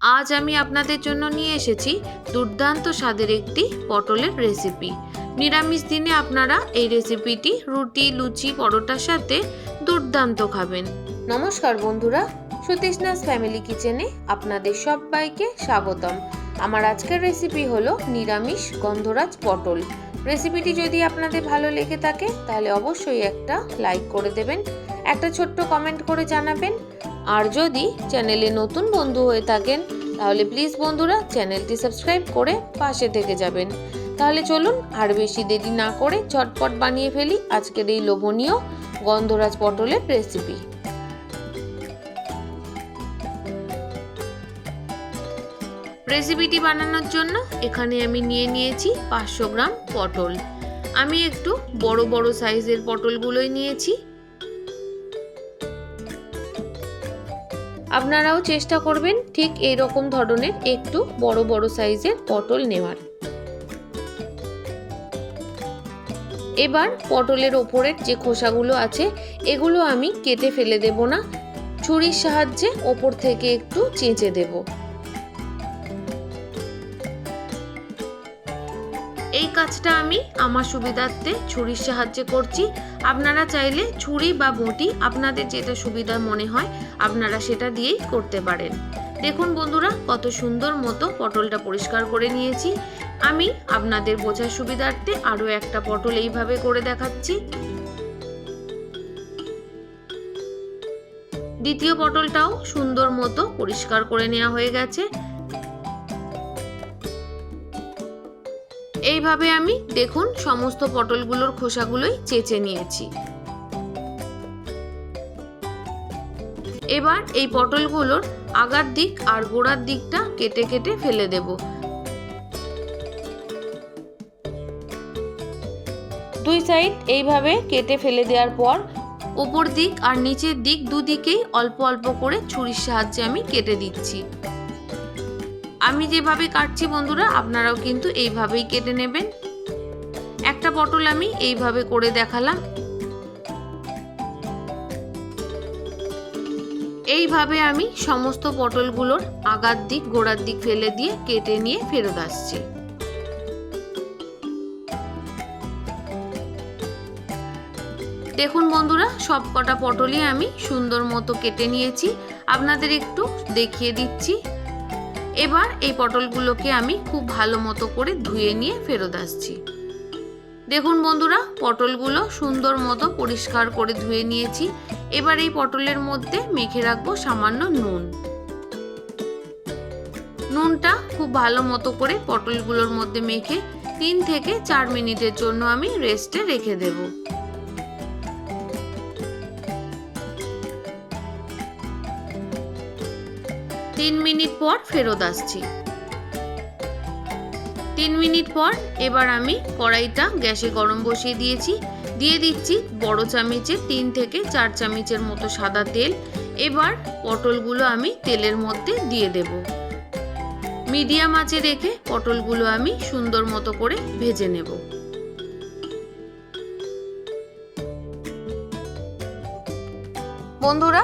আজ আমি আপনাদের জন্য নিয়ে এসেছি দুর্দান্ত স্বাদের একটি পটলের রেসিপি নিরামিষ দিনে আপনারা এই রেসিপিটি রুটি, লুচি, পরোটার সাথে দুর্দান্ত খাবেন। নমস্কার বন্ধুরা, সুতৃষ্ণাস ফ্যামিলি কিচেনে আপনাদের সবাইকে স্বাগতম। আমার আজকের রেসিপি হলো নিরামিষ গন্ধরাজ পটল। রেসিপিটি যদি আপনাদের ভালো লেগে থাকে, তাহলে অবশ্যই একটা লাইক করে দেবেন, একটা ছোট্ট কমেন্ট করে জানাবেন আর যদি চ্যানেলে নতুন বন্ধু হয়ে থাকেন, তাহলে প্লিজ বন্ধুরা চ্যানেলটি সাবস্ক্রাইব করে পাশে থেকে যাবেন। তাহলে চলুন আর বেশি দেরি না করে ঝটপট বানিয়ে ফেলি আজকের এই লোভনীয় গন্ধরাজ পটলের রেসিপি রেসিপিটি বানানোর জন্য এখানে আমি নিয়ে নিয়েছি পাঁচশো গ্রাম পটল। আমি একটু বড় বড় সাইজের পটলগুলোই নিয়েছি। আপনারাও চেষ্টা করবেন ঠিক এই রকম ধরনের একটু বড় বড় সাইজের পটল নেওয়ার। এবার পটলের ওপরের যে খোসাগুলো আছে, এগুলো আমি কেটে ফেলে দেব না। ছুরির সাহায্যে ওপর থেকে একটু চেঁচে দেব। এই কাজটা আমি আমার সুবিধার্থে ছুরির সাহায্যে করছি। আপনারা চাইলে ছুরি বা বটি আপনাদের যেটা সুবিধা মনে হয় আপনারা সেটা দিয়েই করতে পারেন। দেখুন বন্ধুরা, কত সুন্দর মতো পটলটা পরিষ্কার করে নিয়েছি। আমি আপনাদের বোঝার সুবিধার্থে আরও একটা পটল এইভাবে করে দেখাচ্ছি। দ্বিতীয় পটলটাও সুন্দর মতো পরিষ্কার করে নেওয়া হয়ে গেছে। এইভাবে আমি, দেখুন, সমস্ত পটলগুলোর খোসাগুলোই চেঁচে নিয়েছি। এবার এই পটলগুলোর আগার দিক আর গোড়ার দিকটা কেটে কেটে ফেলে দেব। দুই সাইড এইভাবে কেটে ফেলে দেওয়ার পর উপর দিক আর নিচের দিক দুদিকেই অল্প অল্প করে ছুরির সাহায্যে আমি কেটে দিচ্ছি। আমি যেভাবে কাটছি বন্ধুরা, আপনারাও কিন্তু এইভাবেই কেটে নেবেন। একটা পটল আমি এইভাবে করে দেখালাম। এইভাবে আমি সমস্ত পটলগুলোর আগার দিক, গোড়ার দিক ফেলে দিয়ে কেটে নিয়ে ফেরত আসছি। দেখুন বন্ধুরা, সব কটা পটলই আমি সুন্দর মতো কেটে নিয়েছি। আপনাদের একটু দেখিয়ে দিচ্ছি। এবার এই পটলগুলোকে আমি খুব ভালো মতো করে ধুয়ে নিয়ে ফেরত আসছি। দেখুন বন্ধুরা, পটলগুলো সুন্দর মতো পরিষ্কার করে ধুয়ে নিয়েছি। এবার এই পটলের মধ্যে মেখে রাখব সামান্য নুন। নুনটা খুব ভালো মতো করে পটলগুলোর মধ্যে মেখে তিন থেকে চার মিনিটের জন্য আমি রেস্টে রেখে দেবো। তিন মিনিট পর ফেরত আসছি। তিন মিনিট পর এবার আমি কড়াইটা গ্যাসে গরম বসিয়ে দিয়েছি। দিয়ে দিচ্ছি বড় চামচের তিন থেকে চার চামচের মতো সাদা তেল। এবার পটলগুলো আমি তেলের মধ্যে দিয়ে দেব। মিডিয়াম আঁচে রেখে পটলগুলো আমি সুন্দর মতো করে ভেজে নেব। বন্ধুরা,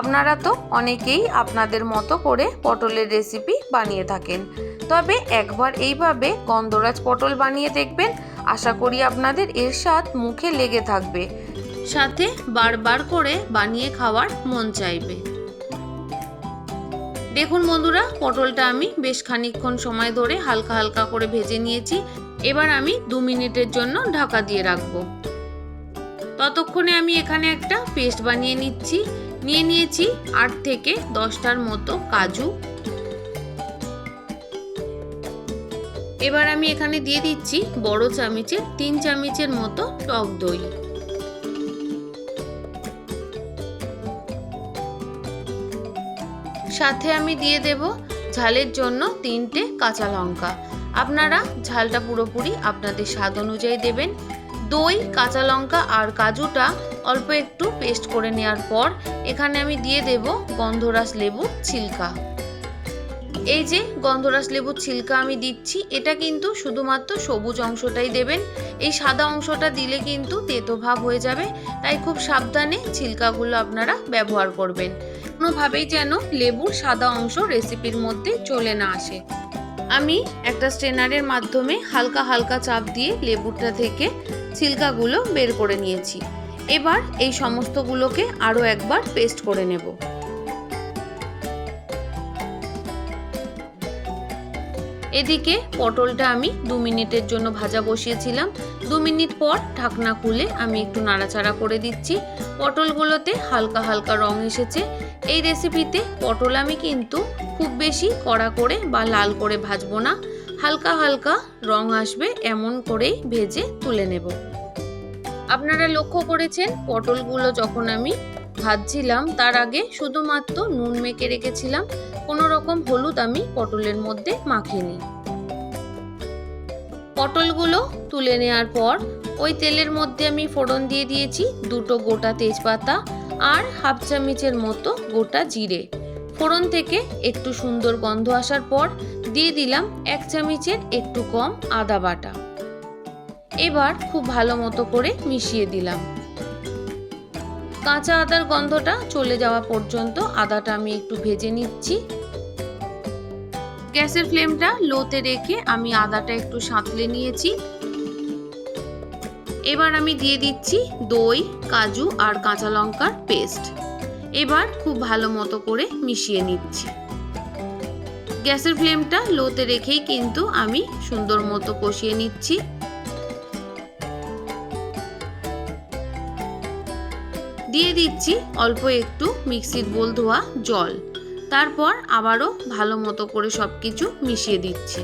আপনারা তো অনেকেই আপনাদের মতো করে পটলের রেসিপি বানিয়ে থাকেন। তবে একবার এইভাবে গন্ধরাজ পটল বানিয়ে দেখবেন। আশা করি আপনাদের এর স্বাদ মুখে লেগে থাকবে। সাথে বারবার করে বানিয়ে খাওয়ার মন চাইবে। দেখুন বন্ধুরা, পটলটা আমি বেশ খানিকক্ষণ সময় ধরে হালকা হালকা করে ভেজে নিয়েছি। এবার আমি দু মিনিটের জন্য ঢাকা দিয়ে রাখব। ততক্ষণে আমি এখানে একটা পেস্ট বানিয়ে নিচ্ছি। নিয়ে নিয়েছি আট থেকে দশটার মতো কাজু। এবার আমি এখানে দিয়ে দিচ্ছি বড় চামচের তিন চামচের মতো টক দই। সাথে আমি দিয়ে দেব ঝালের জন্য তিনটে কাঁচা লঙ্কা। আপনারা ঝালটা পুরোপুরি আপনাদের স্বাদ অনুযায়ী দেবেন। দই, কাঁচা লঙ্কা আর কাজুটা অল্প একটু পেস্ট করে নেওয়ার পর এখানে আমি দিয়ে দেব গন্ধরাস লেবু ছিলকা। এই যে গন্ধরাস লেবুর ছিলকা আমি দিচ্ছি, এটা কিন্তু শুধুমাত্র সবুজ অংশটাই দেবেন। এই সাদা অংশটা দিলে কিন্তু তেতো ভাব হয়ে যাবে, তাই খুব সাবধানে ছিলকাগুলো আপনারা ব্যবহার করবেন। কোনোভাবেই যেন লেবুর সাদা অংশ রেসিপির মধ্যে চলে না আসে। আমি একটা স্ট্রেনারের মাধ্যমে হালকা হালকা চাপ দিয়ে লেবুটা থেকে ছিলকাগুলো বের করে নিয়েছি। এবার এই সমস্তগুলোকে আরও একবার পেস্ট করে নেব। এদিকে পটলটা আমি দু মিনিটের জন্য ভাজা বসিয়েছিলাম। দু মিনিট পর ঢাকনা খুলে আমি একটু নাড়াচাড়া করে দিচ্ছি। পটলগুলোতে হালকা হালকা রং এসেছে। এই রেসিপিতে পটল আমি কিন্তু খুব বেশি কড়া করে বা লাল করে ভাজবো না। হালকা হালকা রং আসবে এমন করেই ভেজে তুলে নেব। আপনারা লক্ষ্য করেছেন, পটলগুলো যখন আমি ভাজছিলাম, তার আগে শুধুমাত্র নুন মেখে রেখেছিলাম। কোনো রকম হলুদ আমি পটলের মধ্যে মাখে নিই। পটলগুলো তুলে নেওয়ার পর ওই তেলের মধ্যে আমি ফোড়ন দিয়ে দিয়েছি দুটো গোটা তেজপাতা আর হাফ চামচের মতো গোটা জিরে। ফোড়ন থেকে একটু সুন্দর গন্ধ আসার পর দিয়ে দিলাম এক চামচের একটু কম আদা বাটা। এবার খুব ভালো মতো করে মিশিয়ে দিলাম। কাঁচা আদার গন্ধটা চলে যাওয়া পর্যন্ত আদাটা আমি একটু ভেজে নিচ্ছি। গ্যাসের ফ্লেমটা লোতে রেখে আমি আদাটা একটু সাঁতলে নিয়েছি। এবার আমি দিয়ে দিচ্ছি দই, কাজু আর কাঁচা লঙ্কার পেস্ট। এবার খুব ভালো মতো করে মিশিয়ে নিচ্ছি। গ্যাসের ফ্লেমটা লোতে রেখেই কিন্তু আমি সুন্দর মতো কষিয়ে নিচ্ছি। দিয়ে দিচ্ছি অল্প একটু মিক্সির বোল ধোয়া জল। তারপর আবারও ভালো মতো করে সব কিছু মিশিয়ে দিচ্ছি।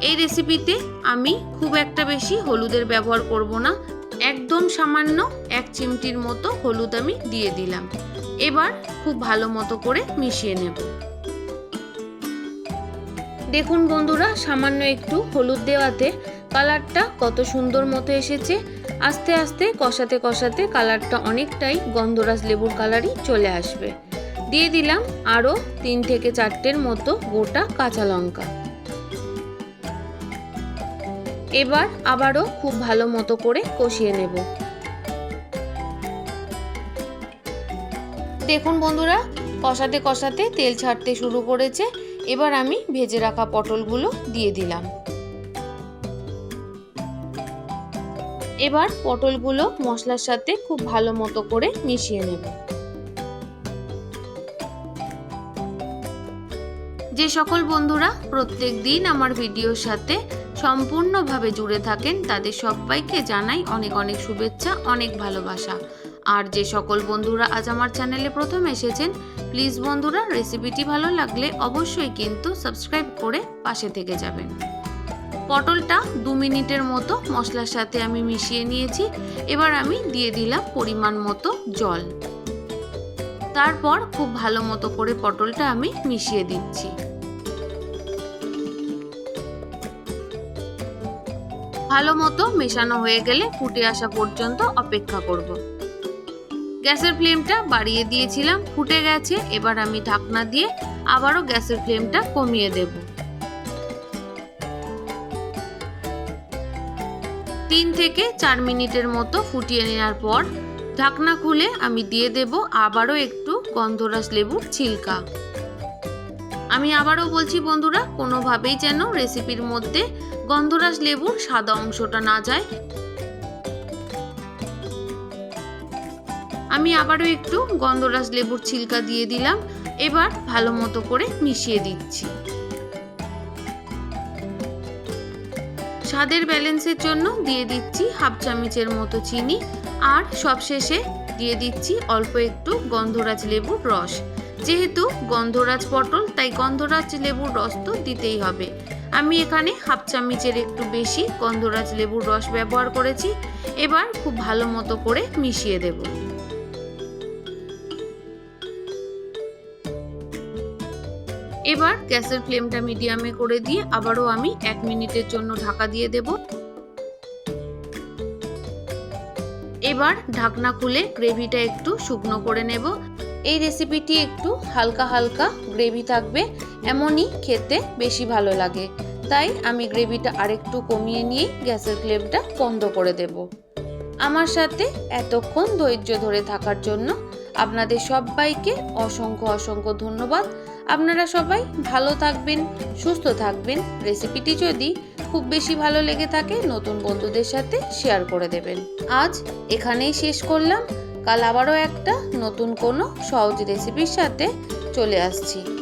এই রেসিপিতে আমি খুব একটা বেশি হলুদের ব্যবহার করব না। একদম সামান্য এক চিমটির মতো হলুদ আমি দিয়ে দিলাম। এবার খুব ভালো মতো করে মিশিয়ে নেব। দেখুন বন্ধুরা, সামান্য একটু হলুদ দেওয়াতে কালারটা কত সুন্দর মতো এসেছে। আস্তে আস্তে কষাতে কষাতে কালারটা অনেকটাই গন্ধরাজ লেবুর কালারই চলে আসবে। দিয়ে দিলাম আরও তিন থেকে চারটের মতো গোটা কাঁচা লঙ্কা। এবার আবারও খুব ভালো মতো করে কষিয়ে নেব। দেখুন বন্ধুরা, কষাতে কষাতে তেল ছাড়তে শুরু করেছে। এবার আমি ভেজে রাখা পটলগুলো দিয়ে দিলাম। এবার পটলগুলো মশলার সাথে খুব ভালো মতো করে মিশিয়ে নেব। যে সকল বন্ধুরা প্রত্যেক দিন আমার ভিডিওর সাথে সম্পূর্ণভাবে জুড়ে থাকেন, তাদের সবাইকে জানাই অনেক অনেক শুভেচ্ছা, অনেক ভালোবাসা। আর যে সকল বন্ধুরা আজ আমার চ্যানেলে প্রথম এসেছেন প্লিজ বন্ধুরা রেসিপিটি ভালো লাগলে অবশ্যই কিন্তু সাবস্ক্রাইব করে পাশে থেকে যাবেন। পটলটা দু মিনিটের মতো মশলার সাথে আমি মিশিয়ে নিয়েছি। এবার আমি দিয়ে দিলাম পরিমাণ মতো জল। তারপর খুব ভালো মতো করে পটলটা আমি মিশিয়ে দিচ্ছি। ভালো মতো মেশানো হয়ে গেলে ফুটে আসা পর্যন্ত অপেক্ষা করব। গ্যাসের ফ্লেমটা বাড়িয়ে দিয়েছিলাম, ফুটে গেছে, এবার আমি ঢাকনা দিয়ে আবারও গ্যাসের ফ্লেমটা কমিয়ে দেব। তিন থেকে চার মিনিটের মতো ফুটিয়ে নেওয়ার পর ঢাকনা খুলে আমি দিয়ে দেব আবারও একটু গন্ধরাস লেবুর ছিলকা। আমি আবারও বলছি, বন্ধুরা, কোনোভাবেই যেন রেসিপির মধ্যে গন্ধরাস লেবুর সাদা অংশটা না যায়। আমি আবারও একটু গন্ধরাস লেবুর ছিলকা দিয়ে দিলাম। এবার ভালো মতো করে মিশিয়ে দিচ্ছি। স্বাদের ব্যালেন্সের জন্য দিয়ে দিচ্ছি হাফ চামচের মতো চিনি আর সবশেষে দিয়ে দিচ্ছি অল্প একটু গন্ধরাজ লেবুর রস। যেহেতু গন্ধরাজ পটল, তাই গন্ধরাজ লেবুর রস তো দিতেই হবে। আমি এখানে হাফ চামচের একটু বেশি গন্ধরাজ লেবুর রস ব্যবহার করেছি। এবার খুব ভালো মতো করে মিশিয়ে দেব। এবার গ্যাসের ফ্লেমটা মিডিয়ামে করে দিয়ে আবারও আমি এক মিনিটের জন্য ঢাকা দিয়ে দেব। এবার ঢাকনা খুলে গ্রেভিটা একটু শুকনো করে নেব। এই রেসিপিটি একটু হালকা হালকা গ্রেভি থাকবে, এমনই খেতে বেশি ভালো লাগে। তাই আমি গ্রেভিটা আরেকটু কমিয়ে নিয়ে গ্যাসের ফ্লেমটা বন্ধ করে দেব। আমার সাথে এতক্ষণ ধৈর্য ধরে থাকার জন্য আপনাদের সবাইকে অসংখ্য অসংখ্য ধন্যবাদ। আপনারা সবাই ভালো থাকবেন, সুস্থ থাকবেন। রেসিপিটি যদি খুব বেশি ভালো লেগে থাকে, নতুন বন্ধুদের সাথে শেয়ার করে দেবেন। আজ এখানেই শেষ করলাম। কাল আবারও একটা নতুন কোনো সহজ রেসিপির সাথে চলে আসছি।